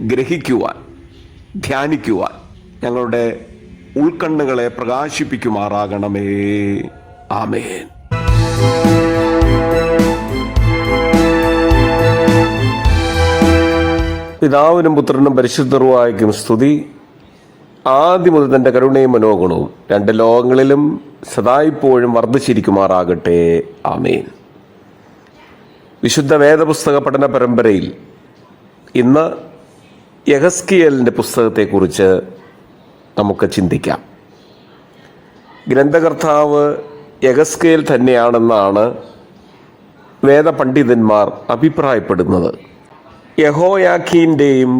ഗ്രഹിക്കുവാൻ ധ്യാനിക്കുവാൻ ഞങ്ങളുടെ ഉൾക്കണ്ണുകളെ പ്രകാശിപ്പിക്കുമാറാകണമേ. ആമേൻ. പിതാവിനും പുത്രനും പരിശുദ്ധർവായിക്കും സ്തുതി. ആദ്യം മുതൽ തന്റെ കരുണയും മനോഗുണവും രണ്ട് ലോകങ്ങളിലും സദായിപ്പോഴും വർദ്ധിച്ചിരിക്കുമാറാകട്ടെ. ആമേൻ. വിശുദ്ധ വേദപുസ്തക പഠന പരമ്പരയിൽ ഇന്ന് യഹസ്കിയലിന്റെ പുസ്തകത്തെക്കുറിച്ച് നമുക്ക് ചിന്തിക്കാം. ഗ്രന്ഥകർത്താവ് യഹസ്കേൽ തന്നെയാണെന്നാണ് വേദപണ്ഡിതന്മാർ അഭിപ്രായപ്പെടുന്നത്. യഹോയാഖീന്റെയും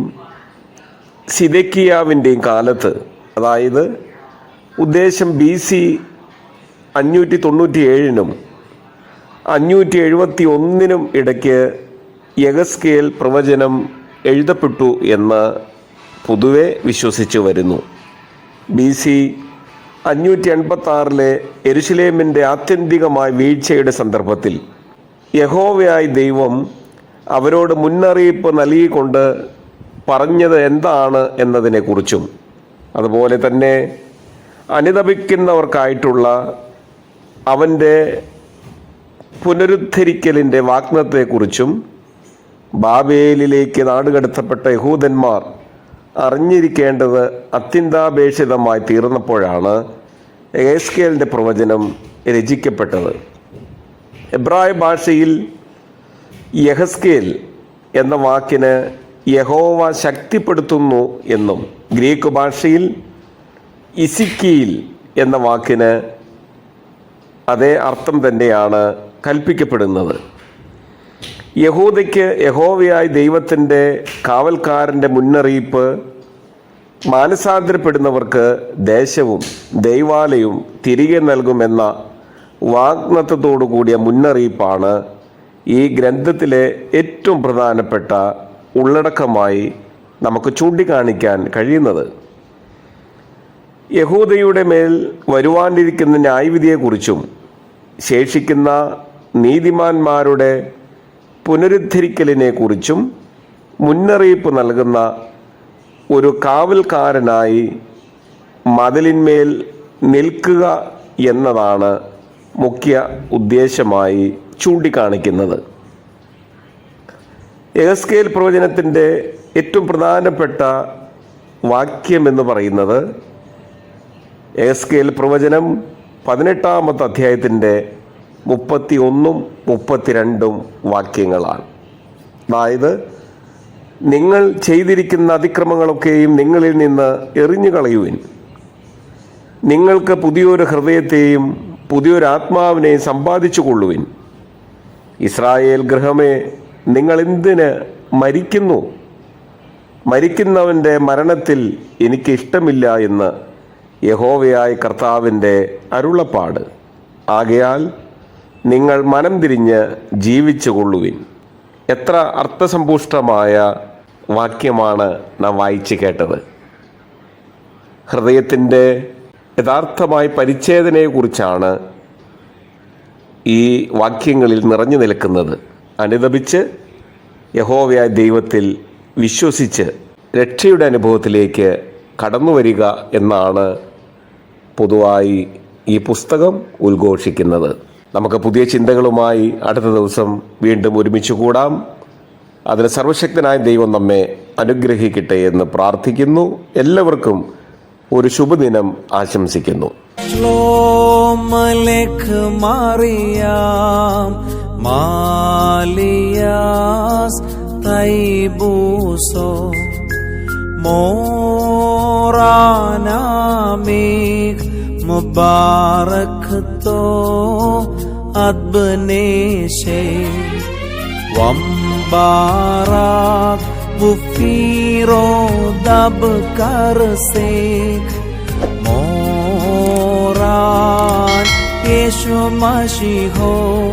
സിദക്കിയാവിന്റെയും കാലത്ത് അതായത് ഉദ്ദേശം ബി സി അഞ്ഞൂറ്റി തൊണ്ണൂറ്റി ഏഴിനും അഞ്ഞൂറ്റി എഴുപത്തി ഒന്നിനും ഇടയ്ക്ക് യഗസ്കേൽ പ്രവചനം എഴുതപ്പെട്ടു എന്ന് പൊതുവെ വിശ്വസിച്ചു വരുന്നു. ബി സി അഞ്ഞൂറ്റി എൺപത്തി ആറിലെ എരുഷലേമിന്റെ ആത്യന്തികമായ വീഴ്ചയുടെ സന്ദർഭത്തിൽ യഹോവയായ ദൈവം അവരോട് മുന്നറിയിപ്പ് നൽകിക്കൊണ്ട് പറഞ്ഞത് എന്താണ് എന്നതിനെക്കുറിച്ചും അതുപോലെ തന്നെ അനുദപിക്കുന്നവർക്കായിട്ടുള്ള അവന്റെ പുനരുദ്ധരിക്കലിന്റെ വാഗ്നത്തെക്കുറിച്ചും ബാബേലിലേക്ക് നാടുകടത്തപ്പെട്ട യഹൂദന്മാർ അറിഞ്ഞിരിക്കേണ്ടത് അത്യന്താപേക്ഷിതമായി തീർന്നപ്പോഴാണ് എസ്കേലിന്റെ പ്രവചനം രചിക്കപ്പെട്ടത്. എബ്രായ ഭാഷയിൽ യഹസ്കേൽ എന്ന വാക്കിന് യഹോവ ശക്തിപ്പെടുത്തുന്നു എന്നും ഗ്രീക്ക് ഭാഷയിൽ ഇസിക്കീൽ എന്ന വാക്കിന് അതേ അർത്ഥം തന്നെയാണ് കൽപ്പിക്കപ്പെടുന്നത്. യഹൂദയ്ക്ക് യഹോവയായ ദൈവത്തിന്റെ കാവൽക്കാരന്റെ മുന്നറിയിപ്പ് മാനസാന്തരപ്പെടുന്നവർക്ക് ദേശവും ദൈവാലയവും തിരികെ നൽകുമെന്ന വാഗ്നത്വത്തോടു കൂടിയ മുന്നറിയിപ്പാണ് ഈ ഗ്രന്ഥത്തിലെ ഏറ്റവും പ്രധാനപ്പെട്ട ഉള്ളടക്കമായി നമുക്ക് ചൂണ്ടിക്കാണിക്കാൻ കഴിയുന്നത്. യഹൂദയുടെ മേൽ വരുവാനിരിക്കുന്ന ന്യായവിധിയെക്കുറിച്ചും ശേഷിക്കുന്ന നീതിമാന്മാരുടെ പുനരുദ്ധരിക്കലിനെക്കുറിച്ചും മുന്നറിയിപ്പ് നൽകുന്ന ഒരു കാവൽക്കാരനായി മതിലിന്മേൽ നിൽക്കുക എന്നതാണ് മുഖ്യ ഉദ്ദേശമായി ചൂണ്ടിക്കാണിക്കുന്നത്. എഹസ്കേൽ പ്രവചനത്തിന്റെ ഏറ്റവും പ്രധാനപ്പെട്ട വാക്യം എന്ന് പറയുന്നത് എഹസ്കേൽ പ്രവചനം പതിനെട്ടാമത്തെ അധ്യായത്തിന്റെ മുപ്പത്തി ഒന്നും മുപ്പത്തിരണ്ടും വാക്യങ്ങളാണ്. അതായത് നിങ്ങൾ ചെയ്തിരിക്കുന്ന അതിക്രമങ്ങളൊക്കെയും നിങ്ങളിൽ നിന്ന് എറിഞ്ഞു കളയുവിൻ നിങ്ങൾക്ക് പുതിയൊരു ഹൃദയത്തെയും പുതിയൊരു ആത്മാവിനെയും സമ്പാദിച്ചു കൊള്ളുവിൻ ഇസ്രായേൽ ഗൃഹമേ നിങ്ങൾ എന്തിന് മരിക്കുന്നു? മരിക്കുന്നവന്റെ മരണത്തിൽ എനിക്ക് ഇഷ്ടമില്ല എന്ന് യഹോവയായ കർത്താവിന്റെ അരുളപ്പാട്. ആകയാൽ നിങ്ങൾ മനം തിരിഞ്ഞ് ജീവിച്ചു കൊള്ളുവിൻ. എത്ര അർത്ഥസമ്പുഷ്ടമായ വാക്യമാണ് നാം വായിച്ചു കേട്ടത്. ഹൃദയത്തിന്റെ യഥാർത്ഥമായ പരിച്ഛേദനയെക്കുറിച്ചാണ് ഈ വാക്യങ്ങളിൽ നിറഞ്ഞു നിൽക്കുന്നത്. അനുദപിച്ച് യഹോവയായ ദൈവത്തിൽ വിശ്വസിച്ച് രക്ഷയുടെ അനുഭവത്തിലേക്ക് കടന്നു വരിക എന്നാണ് പൊതുവായി ഈ പുസ്തകം ഉദ്ഘോഷിക്കുന്നത്. നമുക്ക് പുതിയ ചിന്തകളുമായി അടുത്ത ദിവസം വീണ്ടും ഒരുമിച്ച് കൂടാം. അതിന് സർവശക്തനായ ദൈവം നമ്മെ അനുഗ്രഹിക്കട്ടെ എന്ന് പ്രാർത്ഥിക്കുന്നു. എല്ലാവർക്കും ഒരു ശുഭദിനം ആശംസിക്കുന്നു. मोराना मेघ मुबारक مدبنيشي ومبارات وفيرو دب كرسيك موران يشو ماشي هو